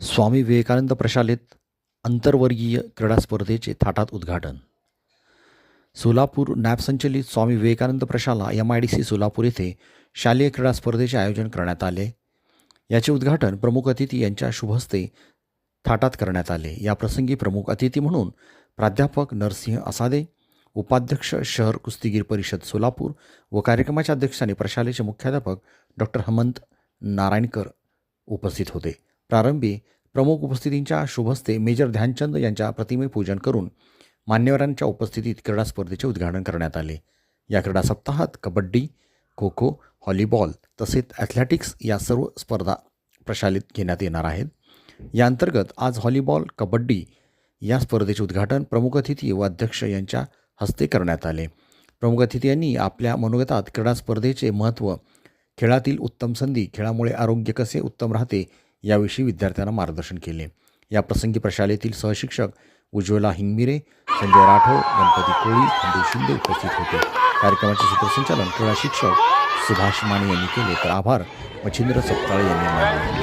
स्वामी विवेकानंद प्रशालेत आंतरवर्गीय क्रीडा स्पर्धेचे थाटात उद्घाटन. सोलापूर नॅप संचलित स्वामी विवेकानंद प्रशाला M I D C Solapur येथे शालेय क्रीडा स्पर्धेचे आयोजन करण्यात आले. याचे उद्घाटन प्रमुख अतिथी यांच्या शुभहस्ते थाटात करण्यात आले. याप्रसंगी प्रमुख अतिथी म्हणून प्राध्यापक नरसिंह असादे उपाध्यक्ष शहर कुस्तीगीर परिषद सोलापूर व कार्यक्रमाच्या अध्यक्षांनी प्रशालेचे मुख्याध्यापक डॉक्टर हमंत नारायणकर उपस्थित होते. प्रारंभी प्रमुख उपस्थितींच्या शुभस्ते मेजर ध्यानचंद यांच्या प्रतिमे पूजन करून मान्यवरांच्या उपस्थितीत क्रीडा स्पर्धेचे उद्घाटन करण्यात आले. या क्रीडा सप्ताहात कबड्डी खो खो व्हॉलीबॉल तसेच ॲथलेटिक्स या सर्व स्पर्धा प्रशालित घेण्यात येणार आहेत. या अंतर्गत आज व्हॉलीबॉल कबड्डी या स्पर्धेचे उद्घाटन प्रमुख अतिथी व अध्यक्ष यांच्या हस्ते करण्यात आले. प्रमुख अतिथी यांनी आपल्या मनोगतात क्रीडा स्पर्धेचे महत्त्व खेळातील उत्तम संधी खेळामुळे आरोग्य कसे उत्तम राहते याविषयी विद्यार्थ्यांना मार्गदर्शन केले. या प्रसंगी प्रशालेतील सहशिक्षक उज्ज्वला हिंगमिरे संजय राठोड गणपती कोळी खंडू शिंदे उपस्थित होते. कार्यक्रमाचे सूत्रसंचालन क्रीडा शिक्षक सुभाष माने यांनी केले. तर आभार मच्छिंद्र सप्ताळे यांनी मानले.